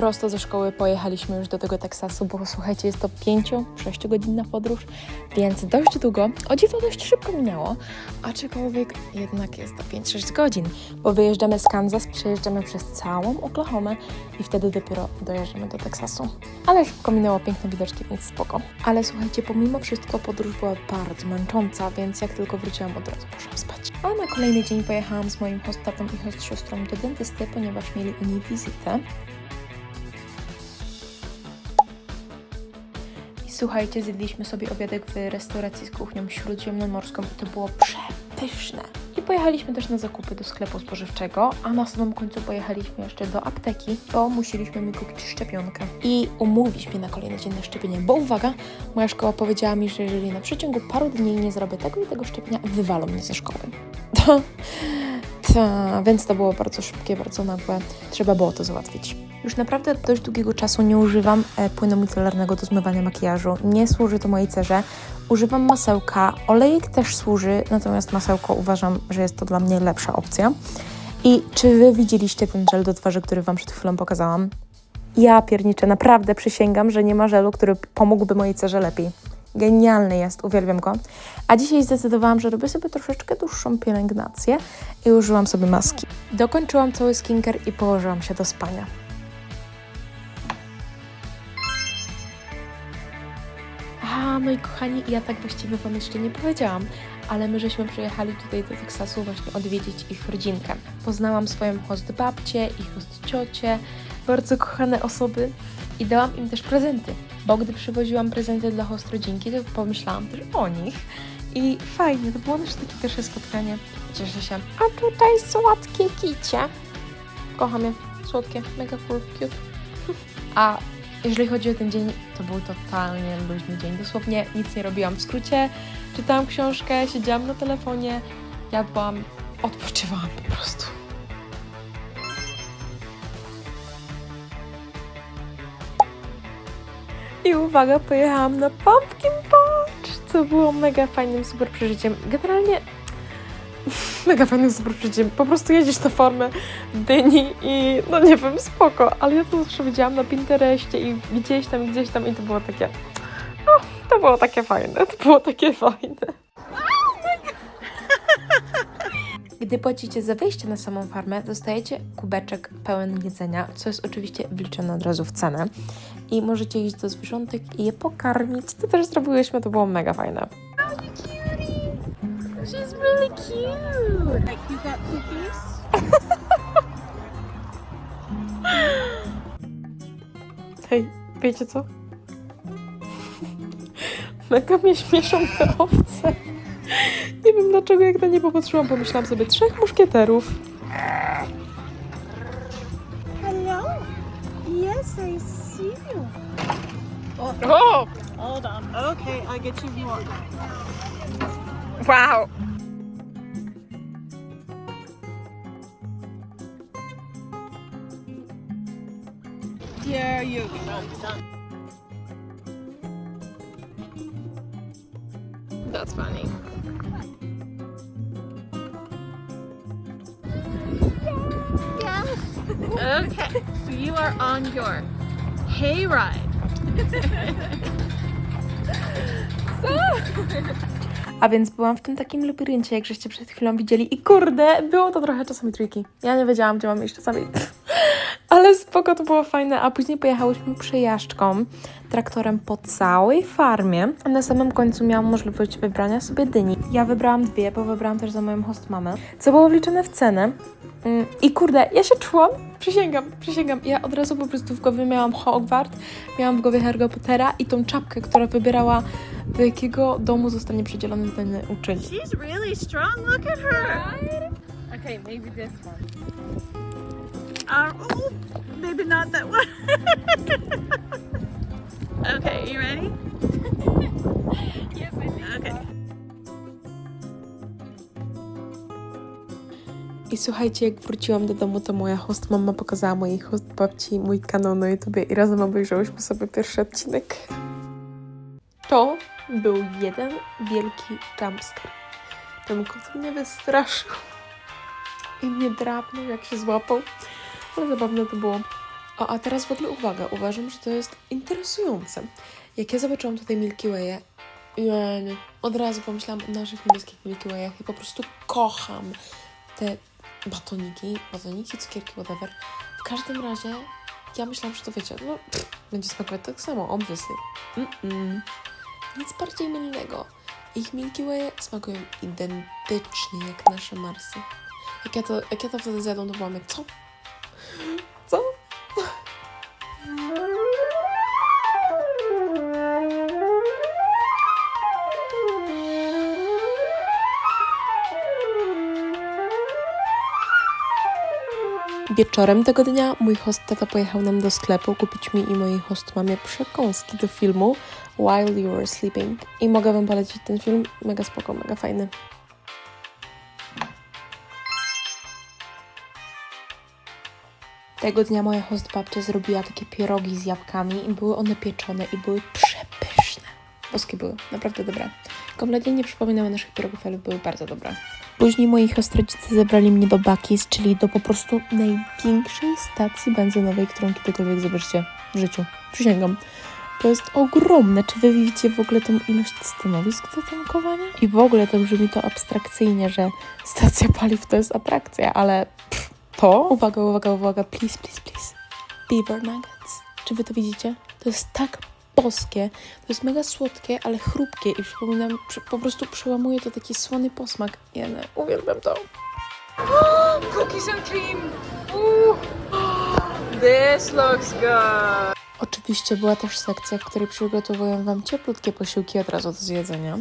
prosto ze szkoły pojechaliśmy już do tego Teksasu, bo słuchajcie, jest to 5-6 godzinna podróż, więc dość długo. O dziwo dość szybko minęło, aczkolwiek jednak jest to 5-6 godzin, bo wyjeżdżamy z Kansas, przejeżdżamy przez całą Oklahomę i wtedy dopiero dojeżdżamy do Teksasu. Ale szybko minęło piękne widoczki, więc spoko. Ale słuchajcie, pomimo wszystko podróż była bardzo męcząca, więc jak tylko wróciłam od razu poszłam spać. A na kolejny dzień pojechałam z moim host tatą i host siostrą do dentysty, ponieważ mieli u niej wizytę. Słuchajcie, zjedliśmy sobie obiadek w restauracji z kuchnią śródziemnomorską i to było przepyszne. I pojechaliśmy też na zakupy do sklepu spożywczego, a na samym końcu pojechaliśmy jeszcze do apteki, bo musieliśmy mi kupić szczepionkę. I umówić mnie na kolejny dzień na szczepienie, bo uwaga, moja szkoła powiedziała mi, że jeżeli na przeciągu paru dni nie zrobię tego i tego szczepienia, wywalą mnie ze szkoły. To, ta, więc to było bardzo szybkie, bardzo nagłe. Trzeba było to załatwić. Już naprawdę od dość długiego czasu nie używam e, płynu micelarnego do zmywania makijażu. Nie służy to mojej cerze. Używam masełka. Olejek też służy, natomiast masełko uważam, że jest to dla mnie lepsza opcja. I czy Wy widzieliście ten żel do twarzy, który Wam przed chwilą pokazałam? Ja pierniczę, naprawdę przysięgam, że nie ma żelu, który pomógłby mojej cerze lepiej. Genialny jest, uwielbiam go. A dzisiaj zdecydowałam, że robię sobie troszeczkę dłuższą pielęgnację i użyłam sobie maski. Dokończyłam cały skincare i położyłam się do spania. A, moi kochani, ja tak właściwie Wam jeszcze nie powiedziałam, ale my żeśmy przyjechali tutaj do Teksasu właśnie odwiedzić ich rodzinkę. Poznałam swoją host babcię i host ciocię, bardzo kochane osoby i dałam im też prezenty, bo gdy przywoziłam prezenty dla host rodzinki, to pomyślałam też o nich i fajnie, to było też takie pierwsze spotkanie. Cieszę się. A tutaj słodkie kicie. Kocham je. Słodkie, mega cool, cute. A jeżeli chodzi o ten dzień, to był totalnie luźny dzień. Dosłownie nic nie robiłam. W skrócie czytałam książkę, siedziałam na telefonie, jadłam, odpoczywałam po prostu. I uwaga, pojechałam na Pumpkin Patch, co było mega fajnym, super przeżyciem. Generalnie mega fajnym, super przeżyciem. Po prostu jedziesz na farmę dyni i no nie wiem, spoko, ale ja to zawsze widziałam na Pinterestie i gdzieś tam, gdzieś tam i to było takie, o, to było takie fajne, to było takie fajne. Gdy płacicie za wejście na samą farmę, dostajecie kubeczek pełen jedzenia, co jest oczywiście wliczone od razu w cenę. I możecie iść do zwierzątek i je pokarmić. To też zrobiłyśmy, to było mega fajne. She's really cute. Like you got cookies? Hej, wiecie co? Mega mnie śmieszą te owce. Nie wiem dlaczego, jak na nie popatrzyłam, pomyślałam sobie trzech muszkieterów. Hello. Yes, I see you. Oh, O! hold on. Okay, I get you more. Wow! There you. That's funny. Okay, so you are on your hay ride. A więc byłam w tym takim labiryncie, jak żeście przed chwilą widzieli i kurde, było to trochę czasami triki. Ja nie wiedziałam, gdzie mam iść czasami. Ale spoko, to było fajne. A później pojechałyśmy przejażdżką traktorem po całej farmie. Na samym końcu miałam możliwość wybrania sobie dyni. Ja wybrałam dwie, bo wybrałam też za moją host mamę, co było wliczone w cenę. Mm, I kurde, ja się czułam, przysięgam, przysięgam, ja od razu po prostu w głowie miałam Hogwart, miałam w głowie Harry Pottera i tą czapkę, która wybierała do jakiego domu zostanie przydzielony ten uczeń. She's really strong. Look at her. Okay, maybe this one. Uh, oh, maybe not that one. okay, you ready? Yes, I think Okay. I słuchajcie, jak wróciłam do domu, to moja host mama pokazała mojej host babci mój kanał na YouTubie i razem obejrzałyśmy sobie pierwszy odcinek. To był jeden wielki jumpscare. Ten kot mnie wystraszył i mnie drapnął, jak się złapał. Ale zabawne to było. O, a teraz w ogóle uwaga, uważam, że to jest interesujące. Jak ja zobaczyłam tutaj Milky Way'e, od razu pomyślałam o naszych niebieskich Milky Way'ach i po prostu kocham te batoniki, batoniki, cukierki, whatever. W każdym razie ja myślałam, że to wiecie, no pff, będzie smakować tak samo, obviously. Mm-mm. Nic bardziej mylnego. Ich Milky Way smakują identycznie jak nasze Marsy. Jak ja to, jak ja to wtedy zjadłam, to byłam jak, co? Co? Wieczorem tego dnia mój host tata pojechał nam do sklepu kupić mi i mojej host mamie przekąski do filmu While You Were Sleeping. I mogę wam polecić ten film, mega spoko, mega fajny. Tego dnia moja host babcia zrobiła takie pierogi z jabłkami i były one pieczone i były przepyszne. Boskie były, naprawdę dobre. Kompletnie nie przypominały naszych pierogów, ale były bardzo dobre. Później moi rodzice zabrali mnie do Bakis, czyli do po prostu największej stacji benzynowej, którą kiedykolwiek zobaczycie w życiu. Przysięgam. To jest ogromne. Czy wy widzicie w ogóle tą ilość stanowisk do tankowania? I w ogóle to brzmi to abstrakcyjnie, że stacja paliw to jest atrakcja, ale pff, to... Uwaga, uwaga, uwaga, please, please, please. Beaver Nuggets. Czy wy to widzicie? To jest tak boskie. To jest mega słodkie, ale chrupkie i przypominam, przy, po prostu przełamuje to taki słony posmak. Ja nie, uwielbiam to. Cookies and cream. Ooh. This looks good. Oczywiście była też sekcja, w której przygotowuję Wam cieplutkie posiłki od razu do zjedzenia.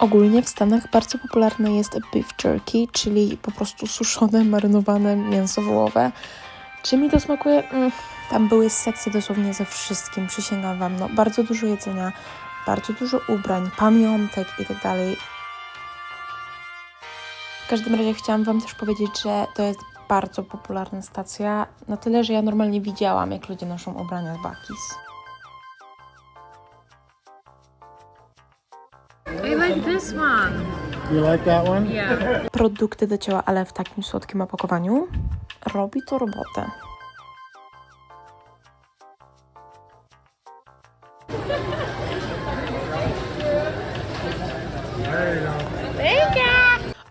Ogólnie w Stanach bardzo popularne jest beef jerky, czyli po prostu suszone, marynowane mięso wołowe. Czy mi to smakuje? Mm, tam były sekcje dosłownie ze wszystkim, przysięgam Wam. No, bardzo dużo jedzenia, bardzo dużo ubrań, pamiątek i tak. W każdym razie chciałam Wam też powiedzieć, że to jest bardzo popularna stacja, na tyle, że ja normalnie widziałam, jak ludzie noszą ubrania z Bakis. I like this one. You like that one? Yeah. Produkty do ciała, ale w takim słodkim opakowaniu. Robi to robotę.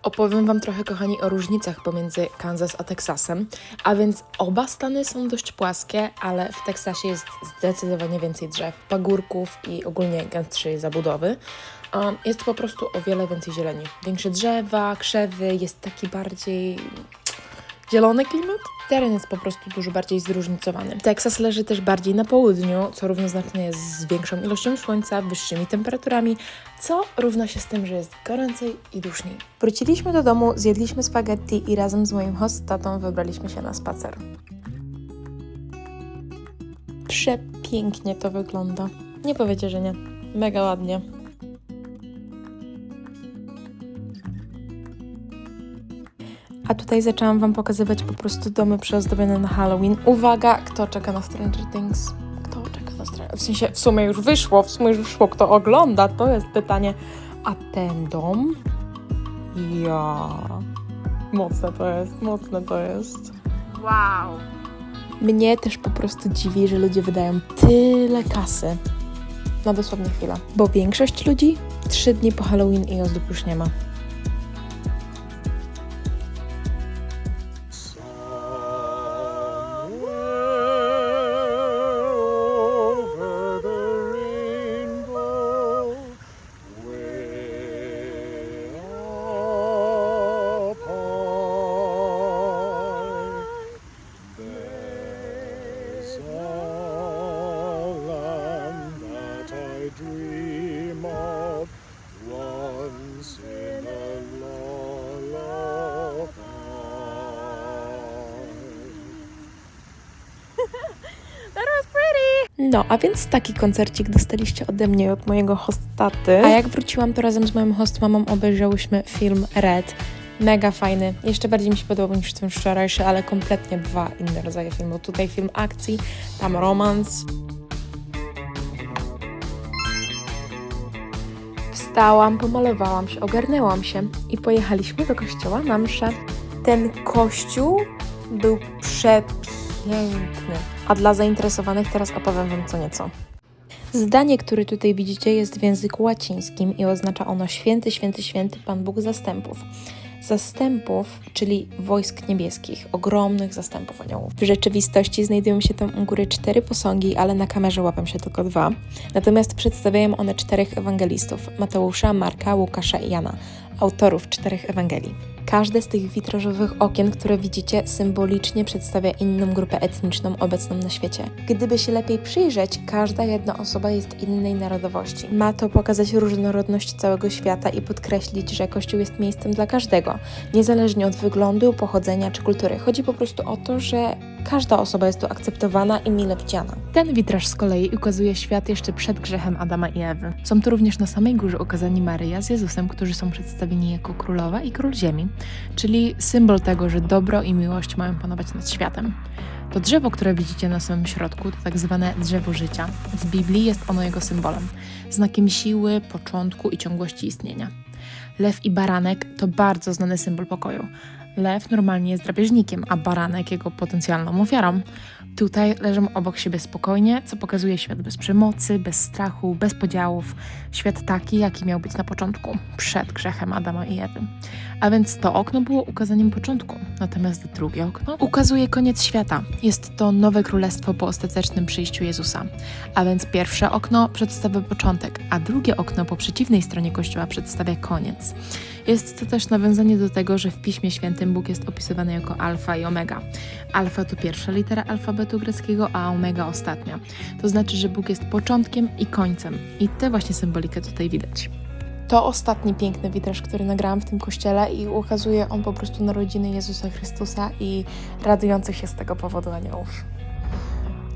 Opowiem Wam trochę, kochani, o różnicach pomiędzy Kansas a Teksasem. A więc oba stany są dość płaskie, ale w Teksasie jest zdecydowanie więcej drzew, pagórków i ogólnie gęstszej zabudowy. Um, jest po prostu o wiele więcej zieleni. Większe drzewa, krzewy, jest taki bardziej zielony klimat. Teren jest po prostu dużo bardziej zróżnicowany. Teksas leży też bardziej na południu, co równoznaczne jest z większą ilością słońca, wyższymi temperaturami, co równa się z tym, że jest goręcej i duszniej. Wróciliśmy do domu, zjedliśmy spaghetti i razem z moim host tatą wybraliśmy się na spacer. Przepięknie to wygląda. Nie powiecie, że nie. Mega ładnie. A tutaj zaczęłam Wam pokazywać po prostu domy przyozdobione na Halloween. Uwaga, kto czeka na Stranger Things? Kto czeka na Stranger W sensie, w sumie już wyszło, w sumie już wyszło, kto ogląda, to jest pytanie. A ten dom? Ja. Mocne to jest, mocne to jest. Wow. Mnie też po prostu dziwi, że ludzie wydają tyle kasy na dosłownie chwilę. Bo większość ludzi trzy dni po Halloween i ozdób już nie ma. Once in a. No, a więc taki koncercik dostaliście ode mnie i od mojego hostaty. A jak wróciłam, to razem z moją host mamą obejrzałyśmy film Red. Mega fajny. Jeszcze bardziej mi się podobał niż ten wczorajszy, ale kompletnie dwa inne rodzaje filmu. Tutaj film akcji, tam romans. Wstałam, pomalowałam się, ogarnęłam się i pojechaliśmy do kościoła na mszę. Ten kościół był przepiękny piękny. A dla zainteresowanych teraz opowiem Wam co nieco. Zdanie, które tutaj widzicie, jest w języku łacińskim i oznacza ono święty, święty, święty Pan Bóg zastępów. Zastępów, czyli wojsk niebieskich, ogromnych zastępów aniołów. W rzeczywistości znajdują się tam u góry cztery posągi, ale na kamerze łapią się tylko dwa. Natomiast przedstawiają one czterech ewangelistów: Mateusza, Marka, Łukasza i Jana, autorów czterech Ewangelii. Każde z tych witrażowych okien, które widzicie, symbolicznie przedstawia inną grupę etniczną obecną na świecie. Gdyby się lepiej przyjrzeć, każda jedna osoba jest innej narodowości. Ma to pokazać różnorodność całego świata i podkreślić, że Kościół jest miejscem dla każdego, niezależnie od wyglądu, pochodzenia czy kultury. Chodzi po prostu o to, że każda osoba jest tu akceptowana i mile widziana. Ten witraż z kolei ukazuje świat jeszcze przed grzechem Adama i Ewy. Są tu również na samej górze ukazani Maryja z Jezusem, którzy są przedstawieni jako królowa i król ziemi, czyli symbol tego, że dobro i miłość mają panować nad światem. To drzewo, które widzicie na samym środku, to tak zwane drzewo życia. W Biblii jest ono jego symbolem, znakiem siły, początku i ciągłości istnienia. Lew i baranek to bardzo znany symbol pokoju. Lew normalnie jest drapieżnikiem, a baranek jego potencjalną ofiarą. Tutaj leżą obok siebie spokojnie, co pokazuje świat bez przemocy, bez strachu, bez podziałów. Świat taki, jaki miał być na początku, przed grzechem Adama i Ewy. A więc to okno było ukazaniem początku, natomiast drugie okno ukazuje koniec świata. Jest to nowe królestwo po ostatecznym przyjściu Jezusa. A więc pierwsze okno przedstawia początek, a drugie okno po przeciwnej stronie kościoła przedstawia koniec. Jest to też nawiązanie do tego, że w Piśmie Świętym Bóg jest opisywany jako alfa i omega. Alfa to pierwsza litera alfabetu greckiego, a omega ostatnia. To znaczy, że Bóg jest początkiem i końcem. I tę właśnie symbolikę tutaj widać. To ostatni piękny witraż, który nagrałam w tym kościele i ukazuje on po prostu narodziny Jezusa Chrystusa i radujących się z tego powodu aniołów.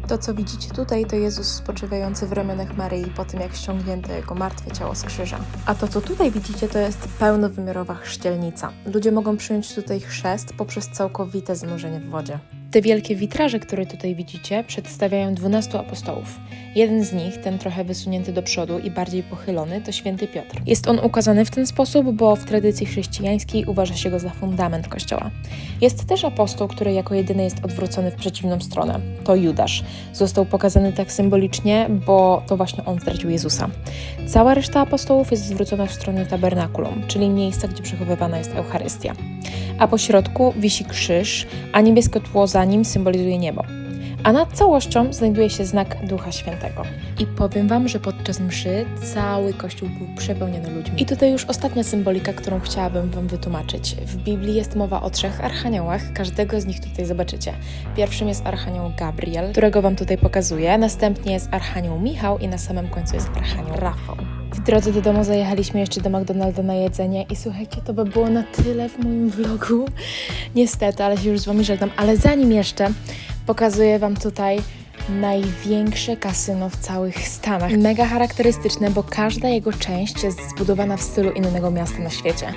To, co widzicie tutaj, to Jezus spoczywający w ramionach Maryi po tym, jak ściągnięto jego martwe ciało z krzyża. A to, co tutaj widzicie, to jest pełnowymiarowa chrzcielnica. Ludzie mogą przyjąć tutaj chrzest poprzez całkowite zanurzenie w wodzie. Te wielkie witraże, które tutaj widzicie, przedstawiają 12 apostołów. Jeden z nich, ten trochę wysunięty do przodu i bardziej pochylony, to święty Piotr. Jest on ukazany w ten sposób, bo w tradycji chrześcijańskiej uważa się go za fundament kościoła. Jest też apostoł, który jako jedyny jest odwrócony w przeciwną stronę. To Judasz. Został pokazany tak symbolicznie, bo to właśnie on zdradził Jezusa. Cała reszta apostołów jest zwrócona w stronę tabernakulum, czyli miejsca, gdzie przechowywana jest Eucharystia. A po środku wisi krzyż, a niebieskie tło za nim symbolizuje niebo. A nad całością znajduje się znak Ducha Świętego. I powiem Wam, że podczas mszy cały kościół był przepełniony ludźmi. I tutaj już ostatnia symbolika, którą chciałabym Wam wytłumaczyć. W Biblii jest mowa o trzech archaniołach, każdego z nich tutaj zobaczycie. Pierwszym jest archanioł Gabriel, którego Wam tutaj pokazuję, następnie jest archanioł Michał i na samym końcu jest archanioł Rafał. W drodze do domu zajechaliśmy jeszcze do McDonalda na jedzenie i słuchajcie, to by było na tyle w moim vlogu. Niestety, ale się już z Wami żegnam. Ale zanim jeszcze pokazuję Wam tutaj największe kasyno w całych Stanach. Mega charakterystyczne, bo każda jego część jest zbudowana w stylu innego miasta na świecie.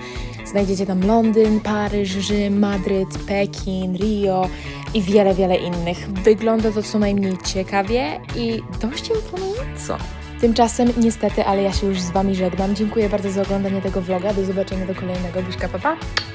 Znajdziecie tam Londyn, Paryż, Rzym, Madryt, Pekin, Rio i wiele, wiele innych. Wygląda to co najmniej ciekawie i dość imponująco. Tymczasem niestety, ale ja się już z Wami żegnam. Dziękuję bardzo za oglądanie tego vloga. Do zobaczenia do kolejnego. Buźka, papa.